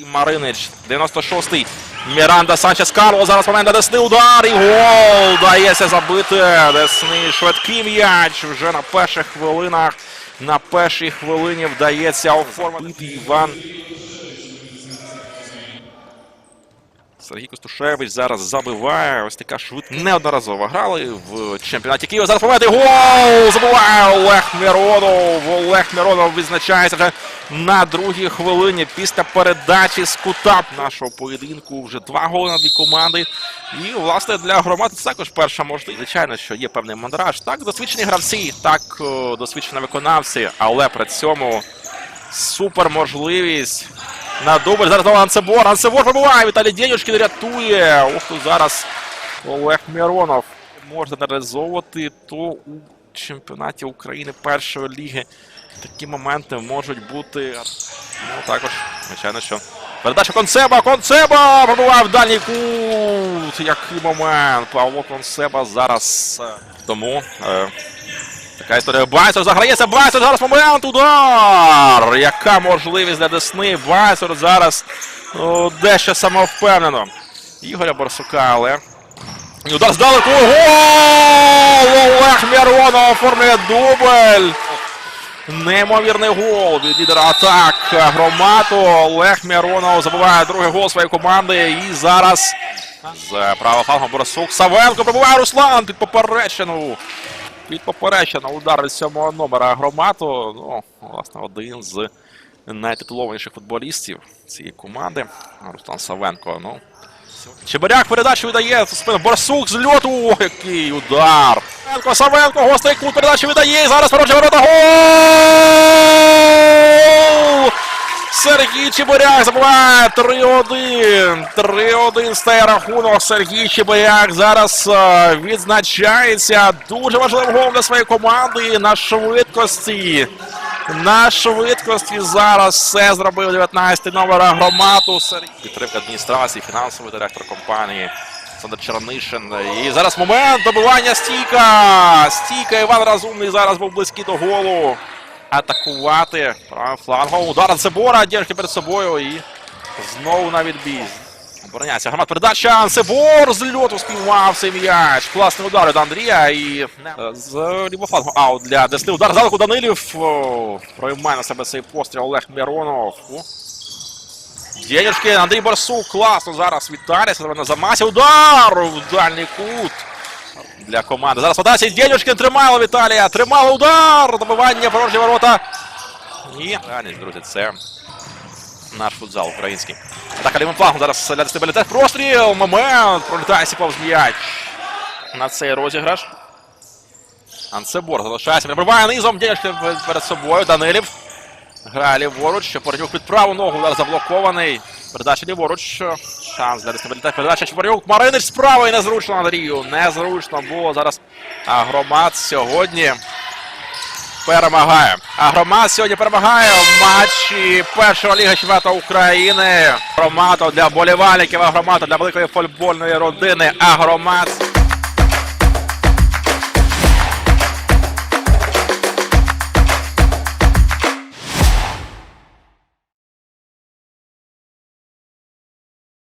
І Маринич, 96-й. Міранда Санчес Карло. Зараз момент на Десни удар. І гол дається забити. Десни швидкий м'яч. Вже на перших хвилинах. На першій хвилині вдається оформити Іван. Сергій Костушевич зараз забиває. Ось така швидка. Неодноразово грали в чемпіонаті Києва. Зараз момент і гол! Забиває Олег Миронов. Олег Миронов відзначається вже на другій хвилині після передачі з кута нашого поєдинку. Вже два голи на дві команди. І, власне, для громади це також перша можливість. Звичайно, що є певний мандраж. Так, досвідчені гравці, так, о, досвідчені виконавці, але при цьому супер можливість на дубль. Зараз знову Анцебор. Анцебор пробиває. Віталій Денюшкін рятує. Ох, тут зараз Олег Миронов можна реалізовувати, то у чемпіонаті України першої ліги такі моменти можуть бути. Ну, також, звичайно, що. Передача Концеба, Концеба! Пробиває в дальній кут. Який момент. Павло Концеба зараз. е, Тому. Е, Така історія. Байсер заграється. Байсер зараз момент. Удар! Яка можливість для Десни. Байсер зараз о, дещо самовпевнено. Ігоря Барсука, але. Удар здалеку. Гол! Олег Міронов оформлює дубль. Неймовірний гол від лідера атак Громату. Олег Міронов забиває другий гол своєї команди. І зараз з правого флангу Борисук. Савенко пробиває Руслан під поперечину. Під поперечину удар від сьомого номера Громату. Ну, власне, один з найтитулованіших футболістів цієї команди. Руслан Савенко. Ну, Чебаряк передачу віддає. в Спину Борсук з льоту. Який удар. Савенко, Савенко, гостей кут передачу віддає. І зараз ворота. Гол! Сергій Чебуряк забуває 3-1. 3-1 стає рахунок. Сергій Чебуряк зараз е, відзначається дуже важливим голом для своєї команди на швидкості. На швидкості зараз все зробив 19 номер громаду. Сергій. Підтримка адміністрації, фінансовий директор компанії. Олександр Чернишин. І зараз момент добивання стійка. Стійка Іван Разумний зараз був близький до голу. Атакувати правим флангом. Удар Ансебора. Дєшки перед собою. І знову на відбій. Обороняється громад. Передача. Ансебор з льоту спіймав цей м'яч. Класний удар від Андрія. І е, з лівого флангу аут для Десни. Удар здалеку Данилів. О, Проймає на себе цей постріл Олег Миронов. О. Денежки, Андрій Барсук, класно зараз Віталій, на замасі, удар в дальній кут для команди. Зараз подача Денежки тримало Віталія, тримало удар, добивання порожні ворота. І далі, друзі, це наш футзал український. Атака лівим флангом зараз для дестабілітет. Простріл, момент, пролітає повз м'яч на цей розіграш. Анцебор залишається, прибиває низом, Денежки перед собою, Данилів. Грає ліворуч, Чепорнюк під праву ногу, удар заблокований. Передача ліворуч. Шанс для дестабілітету. Передача Чварюк. Маринич справа і незручно Андрію. Незручно було зараз. Агромат сьогодні перемагає. Агромат сьогодні перемагає в матчі першого ліги Чвета України. Агромату для болівальників, громада для великої футбольної родини. Агромат.